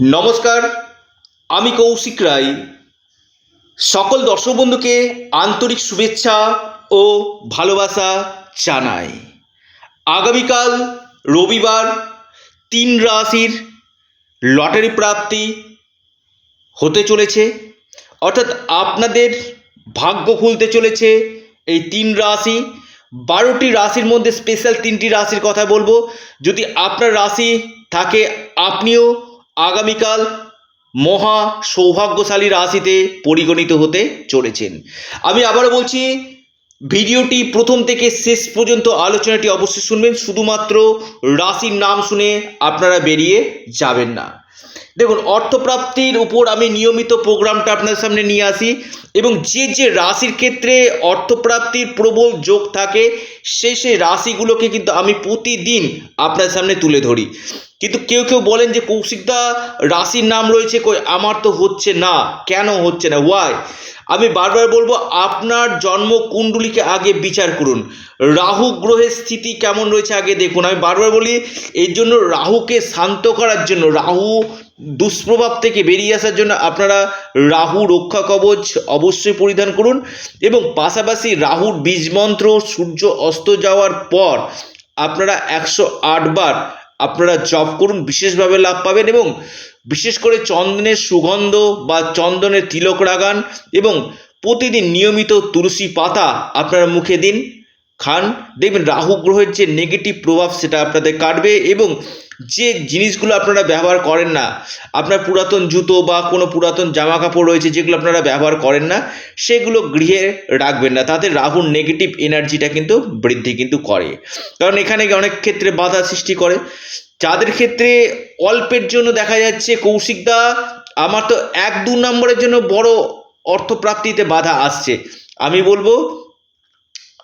নমস্কার, আমি কৌশিক রায়। সকল দর্শক বন্ধুকে আন্তরিক শুভেচ্ছা ও ভালোবাসা জানাই। আগামীকাল রবিবার তিন রাশির লটারি প্রাপ্তি হতে চলেছে, অর্থাৎ আপনাদের ভাগ্য খুলতে চলেছে এই তিন রাশি। বারোটি রাশির মধ্যে স্পেশাল তিনটি রাশির কথা বলব। যদি আপনার রাশি থাকে, আপনিও আগামীকাল মহা সৌভাগ্যশালী রাশিতে পরিগণিত হতে চলেছেন। আমি আবারও বলছি, ভিডিওটি প্রথম থেকে শেষ পর্যন্ত আলোচনাটি অবশ্যই শুনবেন, শুধুমাত্র রাশির নাম শুনে আপনারা বেরিয়ে যাবেন না। দেখুন, অর্থপ্রাপ্তির উপর আমি নিয়মিত প্রোগ্রামটা আপনার সামনে নিয়ে আসি এবং যে যে রাশির ক্ষেত্রে অর্থপ্রাপ্তির প্রবল যোগ থাকে সেই সেই রাশিগুলোকে কিন্তু আমি প্রতিদিন আপনার সামনে তুলে ধরি। কিন্তু কেউ কেউ বলেন যে কৌশিকদা রাশির নাম রয়েছে, কই, আমার তো হচ্ছে না। কেন হচ্ছে না? ওয়াই আমি বারবার বলব, আপনার জন্ম কুণ্ডলিকে আগে বিচার করুন। রাহু গ্রহের স্থিতি কেমন রয়েছে আগে দেখুন। আমি বারবার বলি, এর জন্য রাহুকে শান্ত করার জন্য, রাহু দুষ্প্রভাব থেকে বেরিয়ে আসার জন্য আপনারা রাহু রক্ষা কবচ অবশ্যই পরিধান করুন এবং পাশাপাশি রাহুর বীজমন্ত্র সূর্য অস্ত যাওয়ার পর আপনারা একশো বার আপনারা জপ করুন, বিশেষভাবে লাভ পাবেন এবং বিশেষ করে চন্দনের সুগন্ধ বা চন্দনের তিলক লাগান এবং প্রতিদিন নিয়মিত তুলসী পাতা আপনারা মুখে দিন, খান। দেখবেন রাহু গ্রহের যে নেগেটিভ প্রভাব সেটা আপনাদের কাটবে এবং যে জিনিসগুলো আপনারা ব্যবহার করেন না, আপনার পুরাতন জুতো বা কোনো পুরাতন জামা কাপড় রয়েছে যেগুলো আপনারা ব্যবহার করেন না, সেগুলো গৃহে রাখবেন না। তাতে রাহুর নেগেটিভ এনার্জিটা কিন্তু বৃদ্ধি কিন্তু করে। কারণ এখানে অনেক ক্ষেত্রে বাধা সৃষ্টি করে। যাদের ক্ষেত্রে অল্পের জন্য দেখা যাচ্ছে কৌশিকদা আমার তো এক দু নম্বরের জন্য বড় অর্থপ্রাপ্তিতে বাধা আসছে। আমি বলব,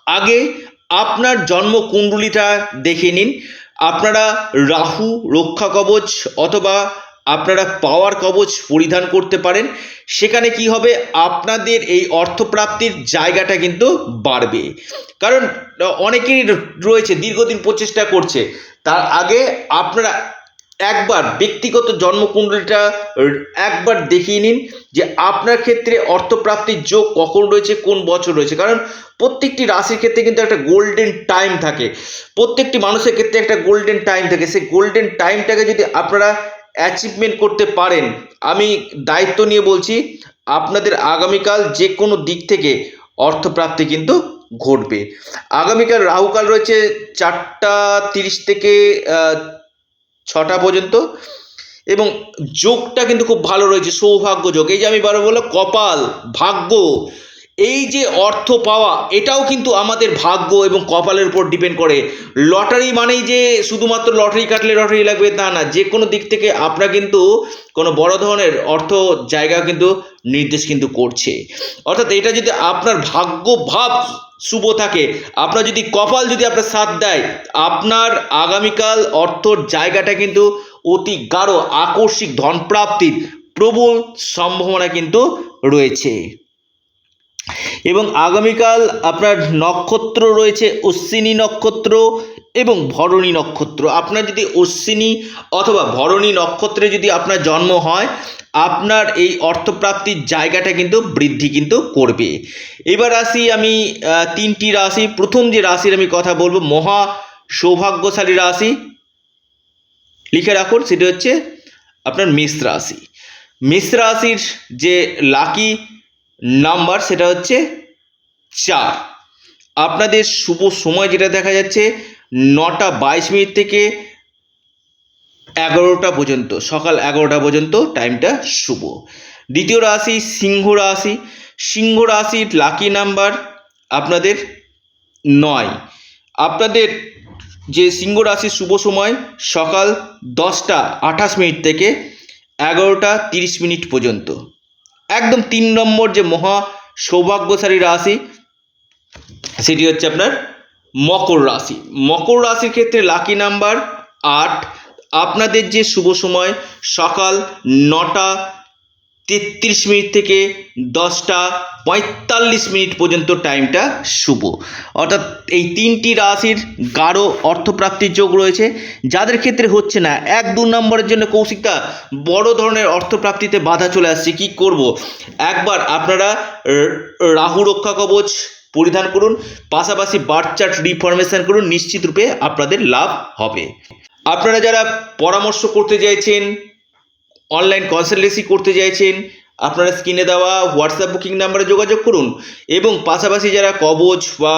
আগে আপনার জন্ম কুণ্ডলিটা দেখে নিন। আপনারা রাহু, রক্ষা কবচ অথবা আপনারা পাওয়ার কবচ পরিধান করতে পারেন। সেখানে কি হবে? আপনাদের এই অর্থপ্রাপ্তির জায়গাটা কিন্তু বাড়বে। কারণ, অনেকেরই রয়েছে, দীর্ঘদিন প্রচেষ্টা করছে। তার আগে আপনারা একবার ব্যক্তিগত জন্মকুণ্ডলীটা একবার দেখিয়ে নিন যে আপনার ক্ষেত্রে অর্থপ্রাপ্তির যোগ কখন রয়েছে, কোন বছর রয়েছে। কারণ প্রত্যেকটি রাশির ক্ষেত্রে কিন্তু একটা গোল্ডেন টাইম থাকে। প্রত্যেকটি মানুষের ক্ষেত্রে একটা গোল্ডেন টাইম থাকে। সেই গোল্ডেন টাইমটাকে যদি আপনারা অ্যাচিভমেন্ট করতে পারেন, আমি দায়িত্ব নিয়ে বলছি, আপনাদের আগামীকাল যে কোনো দিক থেকে অর্থপ্রাপ্তি কিন্তু ঘটবে। আগামীকাল রাহুকাল রয়েছে চারটা তিরিশ থেকে ছটা পর্যন্ত। এবং যোগটা কিন্তু খুব ভালো রয়েছে, সৌভাগ্য যোগ। এই যে আমি বারো বললাম, কপাল, ভাগ্য, এই যে অর্থ পাওয়া, এটাও কিন্তু আমাদের ভাগ্য এবং কপালের উপর ডিপেন্ড করে। লটারি মানেই যে শুধুমাত্র লটারি কাটলে লটারি লাগবে তা না, যে কোনো দিক থেকে আপনারা কিন্তু কোনো বড় ধরনের অর্থ জায়গা কিন্তু নির্দেশ কিন্তু করছে। অর্থাৎ এটা যদি আপনার ভাগ্য ভাব শুভ থাকে। আপনার যদি কপাল যদি আপনার সাথ দেয়, আপনার আগামীকাল অর্থর জায়গাটা কিন্তু অতি গাঢ়, আকস্মিক ধনপ্রাপ্তির প্রবল সম্ভাবনা কিন্তু রয়েছে। এবং আগামীকাল আপনার নক্ষত্র রয়েছে অশ্বিনী নক্ষত্র এবং ভরণী নক্ষত্র। আপনার যদি অশ্বিনী অথবা ভরণী নক্ষত্রে যদি আপনার জন্ম হয়, আপনার এই অর্থপ্রাপ্তির জায়গাটা কিন্তু বৃদ্ধি কিন্তু করবে। এবার আসি আমি তিনটি রাশি। প্রথম যে রাশির আমি কথা বলব, মহা সৌভাগ্যশালী রাশি। লিখে রাখুন, সেটা হচ্ছে আপনার মেষ রাশি। মেষ রাশির যে লাকি নাম্বার সেটা হচ্ছে চার। আপনাদের শুভ সময় যেটা দেখা যাচ্ছে নটা বাইশ মিনিট থেকে এগারোটা পর্যন্ত, সকাল এগারোটা পর্যন্ত টাইমটা শুভ। দ্বিতীয় রাশি সিংহ রাশি। সিংহ রাশির লাকি নাম্বার আপনাদের নয়। আপনাদের যে সিংহ রাশির শুভ সময় সকাল দশটা আঠাশ মিনিট থেকে এগারোটা তিরিশ মিনিট পর্যন্ত। একদম তিন নম্বর যে মহা সৌভাগ্যশালী রাশি, সেটি হচ্ছে আপনার মকর রাশি। মকর রাশির ক্ষেত্রে লাকি নাম্বার আট। আপনাদের যে শুভ সময়, সকাল নটা তেত্রিশ মিনিট থেকে দশটা পঁয়তাল্লিশ মিনিট পর্যন্ত টাইমটা শুভ। অর্থাৎ এই তিনটি রাশির গাঢ় অর্থপ্রাপ্তির যোগ রয়েছে। যাদের ক্ষেত্রে হচ্ছে না, এক দু নম্বরের জন্য কৌশিকটা বড় ধরনের অর্থপ্রাপ্তিতে বাধা চলে আসছে। কি করব? একবার আপনারা রাহু রক্ষা কবচ পরিধান করুন, পাশাপাশি বার্থ চার্ট রিফরমেশন করুন, নিশ্চিত রূপে আপনাদের লাভ হবে। আপনারা যারা পরামর্শ করতে চাইছেন অনলাইন কনসালটেন্সি করতে চাইছেন, আপনারা স্ক্রিনে দেওয়া হোয়াটসঅ্যাপ বুকিং নাম্বারে যোগাযোগ করুন এবং পাশাপাশি যারা কবচ বা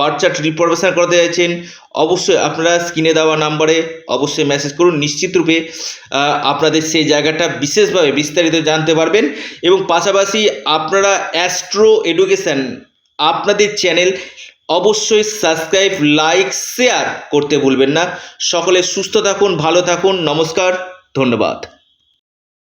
বার্চার্ট রিফরমেশন করতে চাইছেন, অবশ্যই আপনারা স্ক্রিনে দেওয়া নাম্বারে অবশ্যই মেসেজ করুন। নিশ্চিতরূপে আপনাদের সেই জায়গাটা বিশেষভাবে বিস্তারিত জানতে পারবেন এবং পাশাপাশি আপনারা অ্যাস্ট্রো এডুকেশন আপনাদের চ্যানেল অবশ্যই সাবস্ক্রাইব লাইক শেয়ার করতে ভুলবেন না। সকলে সুস্থ থাকুন, ভালো থাকুন। নমস্কার, ধন্যবাদ।